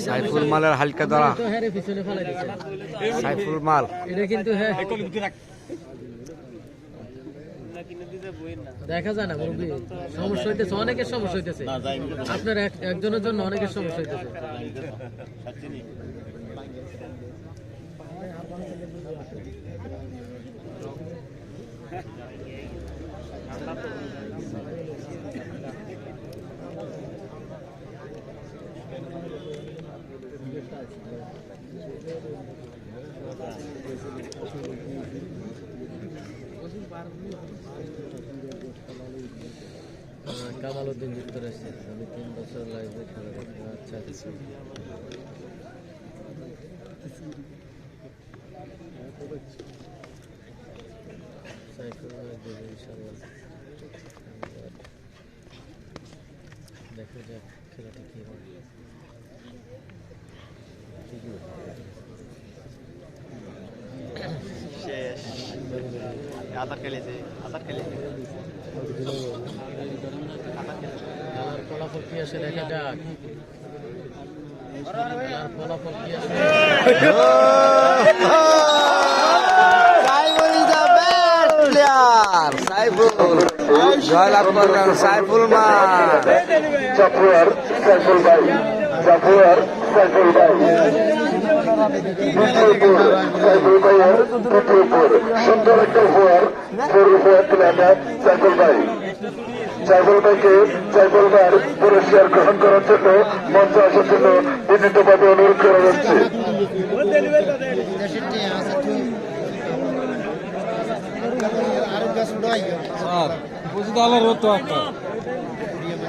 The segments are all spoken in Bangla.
সাইফুল মালের হালকা ধরা সাইফুল মাল। এটা কিন্তু দেখা যায় না, মুরব্বী। সমস্যা হইতেছে, অনেকের সমস্যা হইতেছে। আপনার এক- একজনের জন্য অনেকের সমস্যা হইতেছে। কামাল উদ্দিন যুক্ত রয়েছে আমি তিন বছর লাইভে খেলা আচ্ছা আচ্ছা দেখা যাক, খেলাটা কি হয়। শেষ। আধার খেলেছে আধার খেলেছে খেলার ফলাফল কি দেখা যাক। খেলার কি সাইফুল জয়লাভ করলেন সাইফুল মাল জাফর সাইফুল ভাই। জাফর সাইফুল ভাই দ্বিতীয় সাইফুল ভাইয়ের দ্বিতীয় গোল সুন্দর একটা ফোয়ার ফোর ফোয়ার প্লেয়ারটা সাইফুল ভাই সাইফুল ভাইকে সাইফুল ভাইয়ের পুরস্কার গ্রহণ করার জন্য মঞ্চে আসার জন্য বিনীতভাবে অনুরোধ করা যাচ্ছে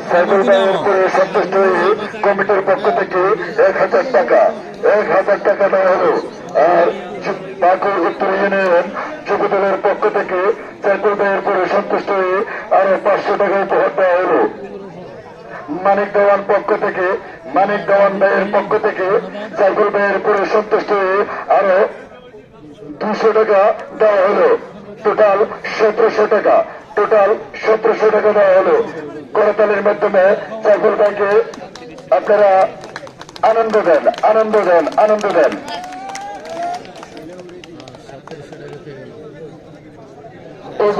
সাইকেল সন্তুষ্ট হয়ে কমিটির পক্ষ থেকে এক হাজার টাকা এক হাজার টাকা দেওয়া হলো। আর পাকুর উত্তর ইউনিয়ন যুবদলের পক্ষ থেকে সাইকেল ভাইয়ের উপরে সন্তুষ্ট হয়ে আরও পাঁচশো টাকা উপহার দেওয়া হলো। মানিক দেওয়ান পক্ষ থেকে মানিক দেওয়ান ভাইয়ের পক্ষ থেকে সাইকেল ভাইয়ের উপরে সন্তুষ্ট হয়ে আরও দুশো টাকা দেওয়া হলো। টোটাল সতেরোশো টাকা। টোটাল সতেরোশো টাকা দেওয়া হলো। করতালের মাধ্যমে সাইফুল ভাইকে আপনারা আনন্দ দেন আনন্দ দেন আনন্দ দেন। এই